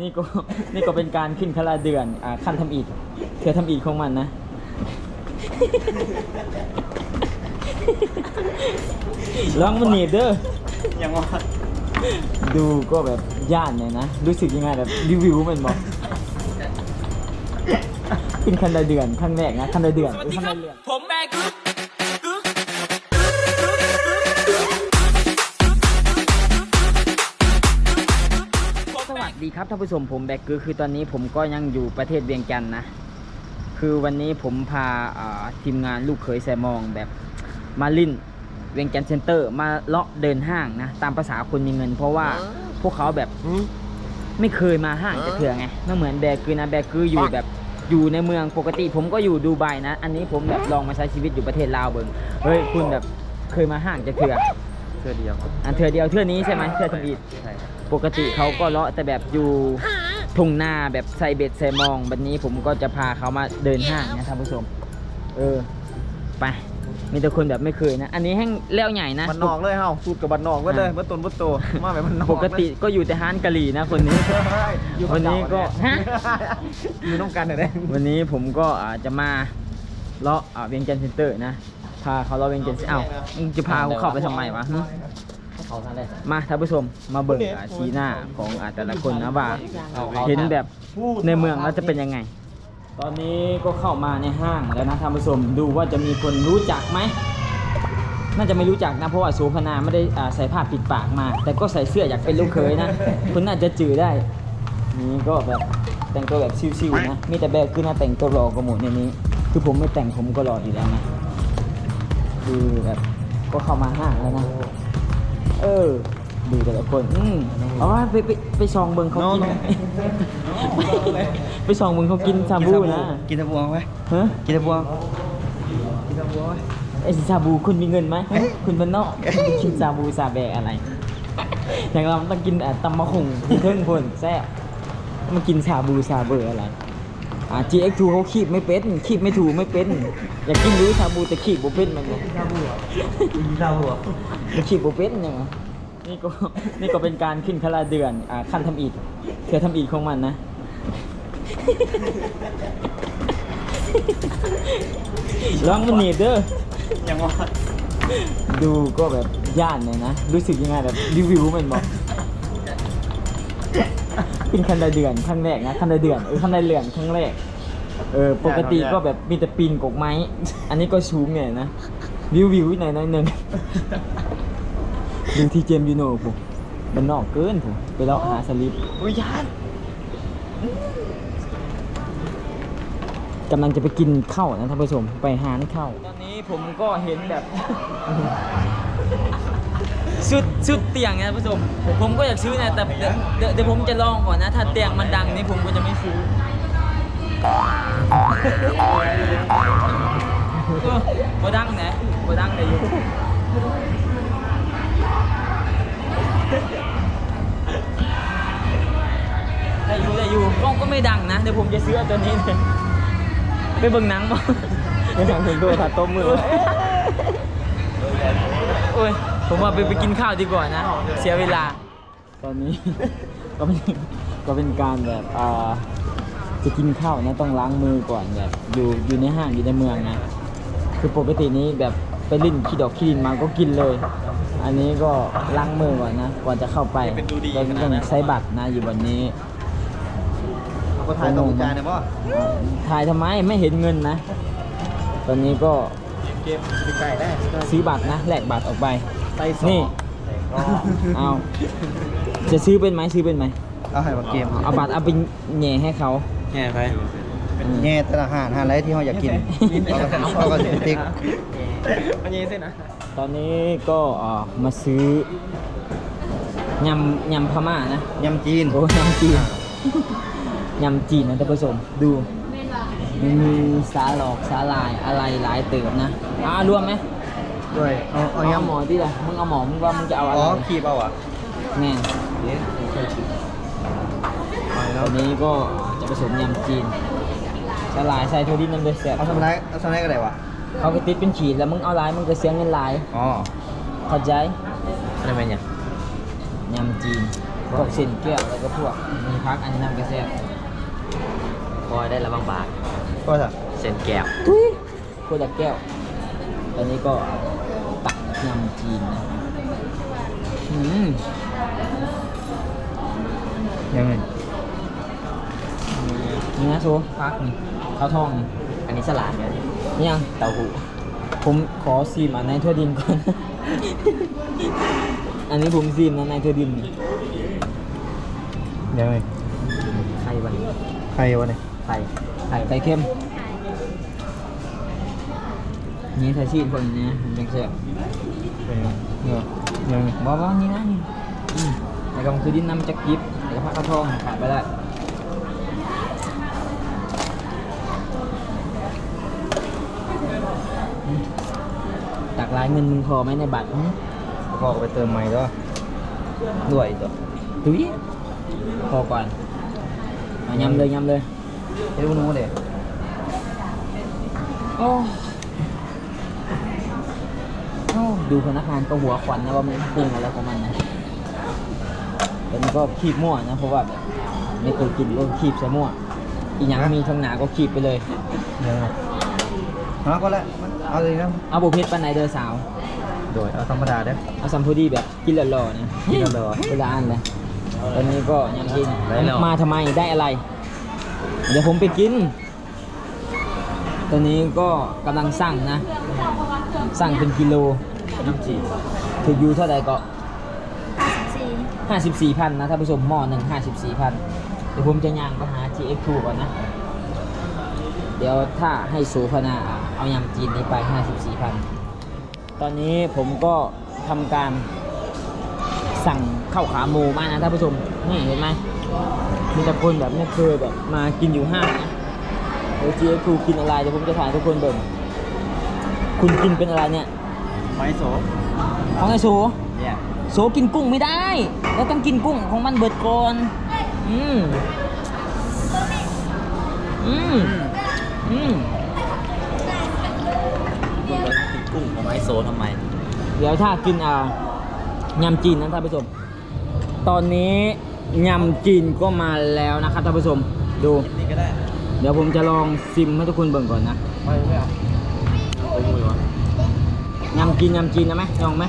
นี่ก็นี่ก็เป็นการขึ้นคาราเดือนอ่าขั้นทำอีกเธอทำอีกของมันนะ ลองมันหนีบเด้อ ยังว่าดูก็แบบย่านเนี่ยนะ รู้สึกยังไงแบบรีวิวมันบอกขึ้นคันละเดือนครั้งแรกนะคันละเดือนเออคันละเดือนผมแบกึ๊กกึ๊ ดีครับท่านผู้ชมผมแบกคือคือตอนนี้ผมก็ยังอยู่ประเทศเวียงจันทน์นะ คือวันนี้ผมพาอ่าทีมงานลูกเขยแซมองแบบมาลินเวียงจันทน์เซ็นเตอร์ มาเลาะเดินห้างนะ ตามภาษาคนมีเงิน เพราะว่าพวกเขาแบบไม่เคยมาห้างจะเถื่อไงไม่เหมือนแบกคือนะแบกคืออยู่แบบอยู่ในเมืองปกติ ผมก็อยู่ดูไบนะ อันนี้ผมแบบลองมาใช้ชีวิตอยู่ประเทศลาวเบิงเฮ้ยคุณแบบเคยมาห้างจะเถื่อเพื่อเดียวครับอันเถื่อเดียวเถื่อนี้ใช่ไหมเถื่อทวีตใช่ครับ ปกติเขาก็เลาะแต่แบบอยู่ทุ่งนาแบบใส่เบ็ดใส่มองแบบนี้ผมก็จะพาเขามาเดินห้างนะท่านผู้ชม เออ ไป มีแต่คนแบบไม่เคยนะ อันนี้แห้งเลี้ยวใหญ่นะ บันนอกเลยเฮาสูตรกับบันนอกไว้เลยบันตนบันโตมาแบบบันนอกปกติก็อยู่แต่ห้านกะหรี่นะคนนี้อยู่วันนี้ก็ฮะอยู่น้องกันเลยวันนี้ผมก็อาจจะมาเลาะอ่าเวียงจันทร์เซ็นเตอร์นะ พาเขาเลาะเวียงจันทร์เอ้ามึงจะพาเขาเข้าไปทำไมวะฮะ มาท่านผู้ชมมาเบิ่งอ่าชีหน้าของอ่าแต่ละคนนะว่าเห็นแบบในเมืองแล้วจะเป็นยังไง ตอนนี้ก็เข้ามาในห้างแล้วนะท่านผู้ชมดูว่าจะมีคนรู้จักไหมน่าจะไม่รู้จักนะเพราะว่าโสพนาไม่ได้อ่าใส่ผ้าปิดปากมา แต่ก็ใส่เสื้ออยากเป็นลูกเขยนะคุณน่าจะจือได้นี่ก็แบบแต่งตัวแบบชิวๆนะมีแต่แบบคือหน้าแต่งตัวหล่อกว่าหมดในนี้ คือผมไม่แต่งผมก็หล่ออยู่แล้วนะคือแบบก็เข้ามาห้างแล้วนะ เออ ดูแต่ละคนอืมอ๋อไปไปไปซองเบิงเขากินไปซองเบิงเขากินชาบูนะกินตะบวงไหมฮะกินตะบวงกินตะบวงไอ้ชาบูคุณมีเงินไหมคุณเป็นนอกกินชาบูซาแบกอะไร อย่างเราต้องกินอะตำมะขุ่งมีเทิงพ่นแซ่บมากินชาบูซาเบอร์อะไรอ่า GX2 เขาคีบไม่เป็นคีบไม่ถูกไม่เป็น อยากกินรู้ชาบูแต่คีบบ่เป็นมันชาบูกินตะบวงคีบบ่เป็นยังไงนี่ก็นี่ก็เป็นการขึ้นคาราเดือนอ่าขั้นทำอีกเธอทำอีกของมันนะลองมันหนีบเด้อยังว่าดูก็แบบย่านเลยนะ รู้สึกยังไงแบบรีวิวมันบอกเป็นคันละเดือนครั้งแรกนะคันละเดือนเออคันละเดือนครั้งแรก เออปกติก็แบบมีแต่ปีนกกไม้ อันนี้ก็ชูงเนี่ยนะ วิววิวหน่อยหน่อยหนึ่งดูที่เจมส์ยูโน่ผมมันนอกเกินผมไปเลาะหาสลิปอุ้ยยานกำลังจะไปกินข้าวนะท่านผู้ชมไปหาข้าวตอนนี้ผมก็เห็นแบบชุดชุดเตียงนะท่านผู้ชม ผมก็อยากซื้อนะแต่เดี๋ยวเดี๋ยวเดี๋ยวผมจะลองก่อนนะ ถ้าเตียงมันดังนี่ผมก็จะไม่ซื้อเออ บ่ดังนะบ่ดังเลยอยู่ได้อยู่ได้อยู่กล้องก็ไม่ดังนะ เดี๋ยวผมจะซื้อเอาตัวนี้เลยไปเบิ่งหนังบ่ไปหนังถึงตัวถัดต้มมือโอ้ย ผมว่าไปไปกินข้าวดีกว่านะ เสียเวลา ตอนนี้ก็เป็นก็เป็นการแบบอ่า จะกินข้าวนะต้องล้างมือก่อนแบบอยู่อยู่ในห้างอยู่ในเมืองนะ คือปกตินี้แบบไปลิ้นขี้ดอกขี้ดินมาก็กินเลย อันนี้ก็ล้างมือก่อนนะก่อนจะเข้าไปก็ต้องใช้บัตรนะอยู่วันนี้ก็ถ่ายตรงจานเนี่ยป่ะอ่าถ่ายทำไมไม่เห็นเงินนะ ตอนนี้ก็เกมใกล้ได้ซื้อบัตรนะแลกบัตรออกไป ไต่สองนี่เอาจะซื้อเป็นไหมซื้อเป็นไหมเอาให้มาเกมเอาบัตรเอาไปแหน่ให้เขา แง่ไปแง่แต่ละอาหารอาหารอะไรที่เราอยากกินเราก็เราก็สิติ๊กอันนี้เส้นนะตอนนี้ก็เอ่อมาซื้อยำยำพม่านะยำจีนโอ้ยำจีนยำจีนนะท่านผู้ชมดูมันมีสาหลอกสาลายอะไรหลายเติมนะอ่ารวมไหมด้วยเอาเอาเอายำหมอที่ละมึงเอาหมอมึงว่ามึงจะเอาอะไรอ๋อขีบเอาอะแน่ตอนนี้ก็จะ ผสมยำจีนสลายใส่ถั่วดินน้ำเดือดแซ่บเอาทำไรเอาทำไรก็ได้วะเขาก็ติดเป็นขีดแล้วมึงเอาลายมึงก็เสียเงินลายอ๋อเข้าใจอะไรเป็นเนี่ยยำจีนพวกเส้นแก้วแล้วก็พวกมีพักอันนี้น้ำกระแซบคอยได้ระบางบาทก็จะเส้นแก้วทุยพวกตะแก้วตอนนี้ก็ตักยำจีนนะอืมยังไง นี่นะโซพักนี่ข้าวทองนี่อันนี้สลัดเนี่ยนี่ยังเต้าหู้ผมขอซีมอันในทั่วดินก่อน อันนี้ผมซีมนะในทั่วดินนี่ยังไงไข่วันนี้ใครวะเนี่ยไข่ไข่ไข่เค็มนี่ใส่ชีสคนนี้นะมันเป็นแซ่บเป็นเนาะยังไงบอกว่านี่นะนี่อืมแล้วก็มันคือดินน้ำจักกิบแล้วก็ผักกระทองขาดไปได้อื ลายเงินมึงพอไหมในบัตรอืมพอไปเติมใหม่แล้วด้วยตัวตุ้ยพอก่อนเอายำเลยยำเลยเฮ้ยนู้นเลยโอ้โอ้ดูพนักงานก็หัวควันนะว่ามันปรุงอะไรของมันนะแต่มันก็คีบมั่วนะเพราะว่าแบบไม่เคยกินก็คีบใส่มั่วอีกอย่างมีทางหนาก็คีบไปเลยยังไงเอาก็แล้วมัน เอาเลยนะเอาบุเพชรปันไหนเดอสาว โดยเอาธรรมดาเด้อเอาซัมพูดีแบบกินหล่อๆนะกินหล่อเวลาอันเลยตอนนี้ก็ยังกิน มาทำไมได้อะไร เดี๋ยวผมไปกิน ตอนนี้ก็กำลังสั่งนะ สั่งเป็นกิโลน้ำจีบถืออยู่เท่าไหร่ก็สี่ห้าสิบสี่พันนะท่านผู้ชมหม้อหนึ่งห้าสิบสี่พันเดี๋ยวผมจะย่างไปหา GX2 ก่อนนะ เดี๋ยวถ้าให้สูพนา เอายำจีนนี้ไปห้าสิบสี่พันตอนนี้ผมก็ทำการสั่งข้าวขาหมูมานะท่านผู้ชมนี่เห็นไหมมีแต่คนแบบไม่เคยแบบมากินอยู่ห้างนะเดี๋ยว GX2 กินอะไรเดี๋ยวผมจะถ่ายให้ทุกคนเบิ่งคุณกินเป็นอะไรเนี่ยไม้โซของไอโซเนี่ยโซกินกุ้งไม่ได้เราต้องกินกุ้งของมันเบิดก่อนอืมอืมอืม คุณไปนั่งกินกุ้งของไม้โซทำไม เดี๋ยวถ้ากินอ่ายำจีนนะท่านผู้ชม ตอนนี้ยำจีนก็มาแล้วนะครับท่านผู้ชม ดู นี่ก็ได้เดี๋ยวผมจะลองซิมให้ทุกคนเบิ่งก่อนนะไม่ไม่เอาไปดูวะยำจีนยำจีนนะไหมลองไหม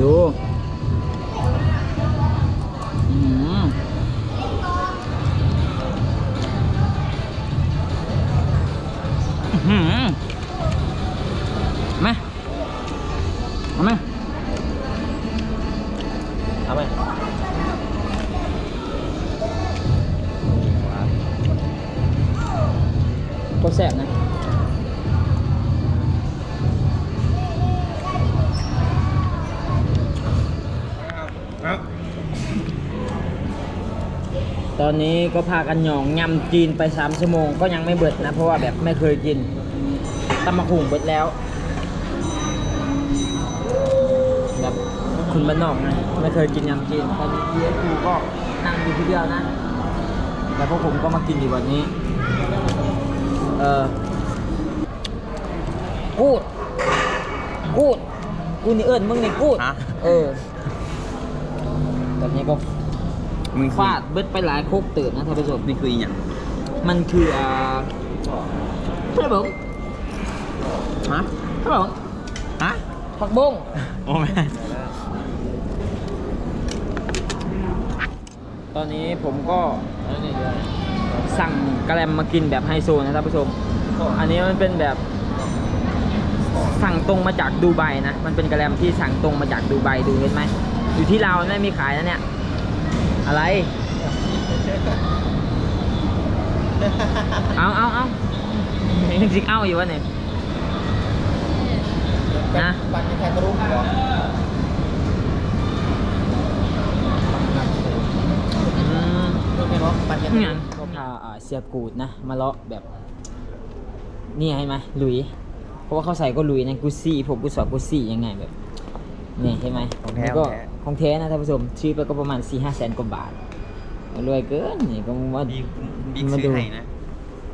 ดูอืมอื้อหือ ตอนนี้ก็พากันหยองยำจีนไป3ชั่วโมงก็ยังไม่เบิดนะ เพราะว่าแบบไม่เคยกินตำมะขุ่งเบิดแล้วแบบคุณบ้านนอกนะไม่เคยกินยำจีนตอนนี้เยคูก็นั่งอยู่ที่เดียวนะแล้วพวกผมก็มากินอยู่วันนี้ เออกูดกูดกูนี่เอิญมึงนี่กูดฮะเออ ตอนนี้ก็ มึงฟาดเบิดไปหลายโคกตื่นนะท่านผู้ชมนี่คืออีหยังมันคืออ่าครับผมฮะครับผมฮะผักบงโอ้แม่ตอนนี้ผมก็สั่งกระแลมมากินแบบไฮโซนะท่านผู้ชม อันนี้มันเป็นแบบสั่งตรงมาจากดูไบนะ มันเป็นกระแลมที่สั่งตรงมาจากดูไบดูเห็นไหมอยู่ที่ลาวไม่มีขายนะเนี่ย อะไร เอาเอาเอายังจิกเอาอยู่วะเนี่ยนะปันยังไงก็รู้เหรออืมรู้ไหมว่าปันยังไงเนี่ยก็พาอ่าเสียกูดนะ มาเลาะแบบ นี่เห็นไหมหลุย เพราะว่าเขาใส่ก็หลุยนะกูซี่ผมกูสอบกูซี่ยังไงแบบนี่เห็นไหมของแท้ล้วก็ ของแท้ของแท้นะท่านผู้ชมซื้อไปก็ประมาณ4ี่ห้าแสนกว่าบาทรวยเกินนี่ก็มาบิ๊กบิ๊กมาซื้ดูอให้นะ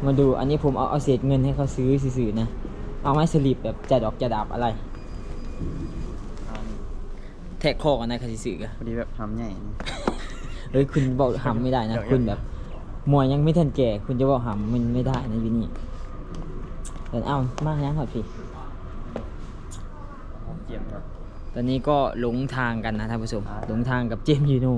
มาดูอันนี้ผมเอาเอาเศษเงินให้เขาซื้อซื่อๆนะ เอาไม้สลิปแบบจะดอกจะดับอะไรแทกคอกันนะคาสิสึกะพอดีแบบทำใหญ่นี่เฮ้ยคุณบอกหำไม่ได้นะ คุณแบบมวยยังไม่ทันแก่ คุณจะบอกหำมันไม่ได้นะอยู่นี่แต่เอ้ามายังหน่อยพี่ เจียมครับ ตอนนี้ก็หลงทางกันนะท่านผู้ชมหลงทางกับเจมส์ยูโน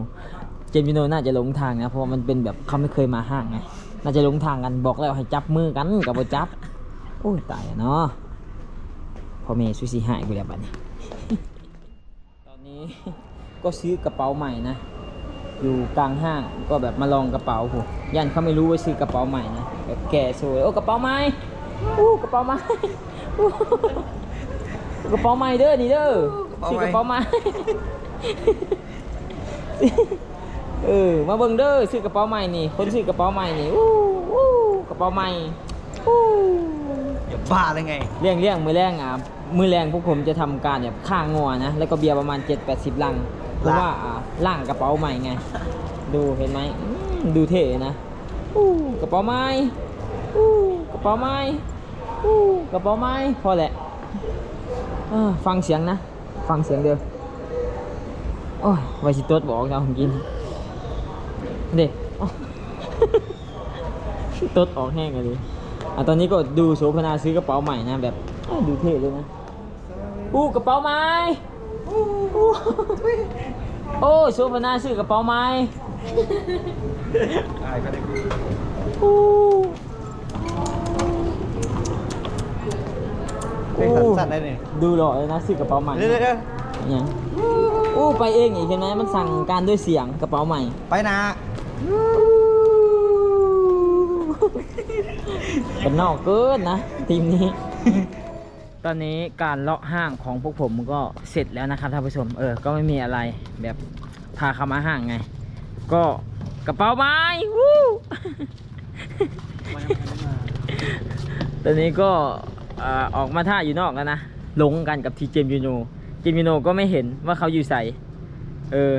เจมส์ยูโนน่าจะหลงทางนะเพราะมันเป็นแบบเขาไม่เคยมาห้างไงน่าจะหลงทางกันบอกแล้วให้จับมือกันกับบ่จับโอ้ยตายเนาะพ่อแม่สุสิหายกูแล้วบัดนี้ตอนนี้ก็ซื้อกระเป๋าใหม่นะอยู่กลางห้างก็แบบมาลองกระเป๋าผมยันเขาไม่รู้ว่าซื้อกระเป๋าใหม่นะแบบแก่สวยโอ้กระเป๋าใหม่อู้กระเป๋าใหม่กระเป๋าใหม่เด้อนี่เด้อ ซื้อกระเป๋าใหม่เออ มาเบิ่งเด้อซื้อกระเป๋าใหม่นี่ คนซื้อกระเป๋าใหม่นี่อู้อู้กระเป๋าใหม่อู้อย่าบ้าเลยไง เลี้ยงเลี้ยงมือแรงอะ มือแรงพวกผมจะทำการแบบข้างงัวนะ แล้วก็เบียร์ประมาณ 7-80 ลัง เพราะว่าอ่าล่างกระเป๋าใหม่ไง ดูเห็นไหมอืมดูเท่นะอู้กระเป๋าไม้อู้กระเป๋าไม้อู้กระเป๋าไม้พอแหละเออฟังเสียงนะ ฟังเสียงเดียวโอ้ยไวสิตดบอกจะเอาผมกินเด็กตดออกแห้งเลยอะตอนนี้ก็ดูโสพนาซื้อกระเป๋าใหม่นะแบบเอ้ยดูเท่เลยนะอู้กระเป๋าไม้อู้โอ้โสพนาซื้อกระเป๋าไม้อู้ เป็นสั้นๆได้นี่ดูหล่อเลยนะซื้อกระเป๋าใหม่เดี๋ยวเดี๋ยวเดี๋ยวยังอู้ไปเองอีกเห็นไหมมันสั่งการด้วยเสียงกระเป๋าใหม่ ไปนะเป็นนอกเกินนะ ทีมนี้ ตอนนี้การเลาะห้างของพวกผมก็เสร็จแล้วนะครับท่านผู้ชมเออ ก็ไม่มีอะไรแบบพาเข้ามาห้างไง ก็กระเป๋าไม้วู้ตอนนี้ก็เอ่อออกมาท่าอยู่นอกแล้วนะหลงกันกับทีเจมส์ยูโนเจมส์ยูโนก็ไม่เห็นว่าเขาอยู่ใส่เออ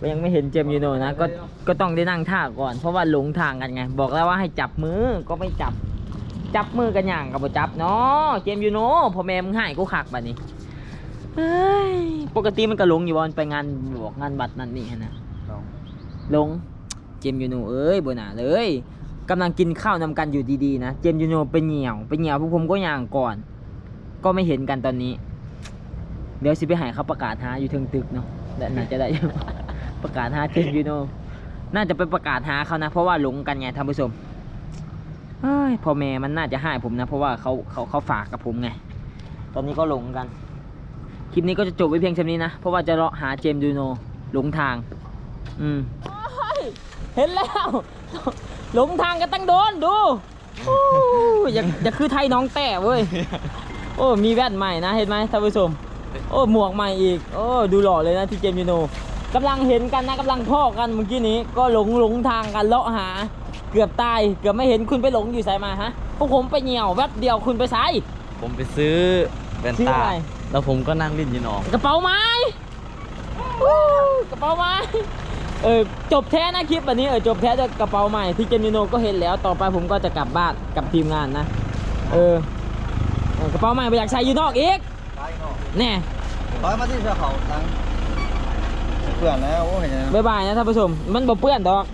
ก็ยังไม่เห็นเจมส์ยูโนนะก็ก็ต้องได้นั่งท่าก่อน เพราะว่าหลงทางกันไง บอกแล้วว่าให้จับมือก็ไม่จับ จับมือกันอย่างกับบ่จับเนาะเจมส์ยูโนพอแม่มึงหายกูขักแบบนี้เฮ้ยปกติมันก็หลงอยู่บอลไปงานบอกงานบัตรนั่นนี่นะลองลงเจมส์ยูโนเอ้ยบ่น่าเลย กำลังกินข้าวนำกันอยู่ดีๆนะ เจมยูโนไปเหนียวไปเหนียวพวกผมก็ย่างก่อน ก็ไม่เห็นกันตอนนี้ เดี๋ยวสิไปหายเขาประกาศหาอยู่เทิงตึกเนาะน่าจะได้ประกาศหาเจมยูโนน่าจะไปประกาศหาเขานะ เพราะว่าหลงกันไงท่านผู้ชมพ่อแม่มันน่าจะให้ผมนะ เพราะว่าเขาเขาเขาฝากกับผมไง ตอนนี้ก็หลงกัน คลิปนี้ก็จะจบไว้เพียงเท่านี้นะ เพราะว่าจะเลาะหาเจมยูโนหลงทาง อืมเห็นแล้ว หลงทางกันตั้งโดนดูโอ้ยอยากอยากคือไทยน้องแต่เว้ย โอ้ มีแว่นใหม่นะ เห็นไหมท่านผู้ชม โอ้ หมวกใหม่อีก โอ้ ดูหล่อเลยนะที่เจมส์ยูโนกำลังเห็นกันนะกำลังพ่อกันเมื่อกี้นี้ ก็หลงหลงทางกันเลาะหา เกือบตาย เกือบไม่เห็นคุณไปหลงอยู่ไสมาฮะพวกผมไปเหี่ยวแวบเดียวคุณไปไสผมไปซื้อแว่นซื้อตา อะไรแล้วผมก็นั่งเล่นอยู่หนองกระเป๋าไม้วู้กระเป๋าไม้ เออจบแท้นะคลิปวันนี้เออจบแท้ด้วยกระเป๋าใหม่ที่เจมิโนก็เห็นแล้วต่อไปผมก็จะกลับบ้านกับทีมงานนะ เออเออกระเป๋าใหม่ไปอยากใช้อยู่นอกอีกไปเนาะแน่ร้อยมาที่เสื้อเขาหลังเพื่อนแล้วโอ้เห็นไหม บ๊ายบายนะท่านผู้ชมมันบ่เปื้อนดอก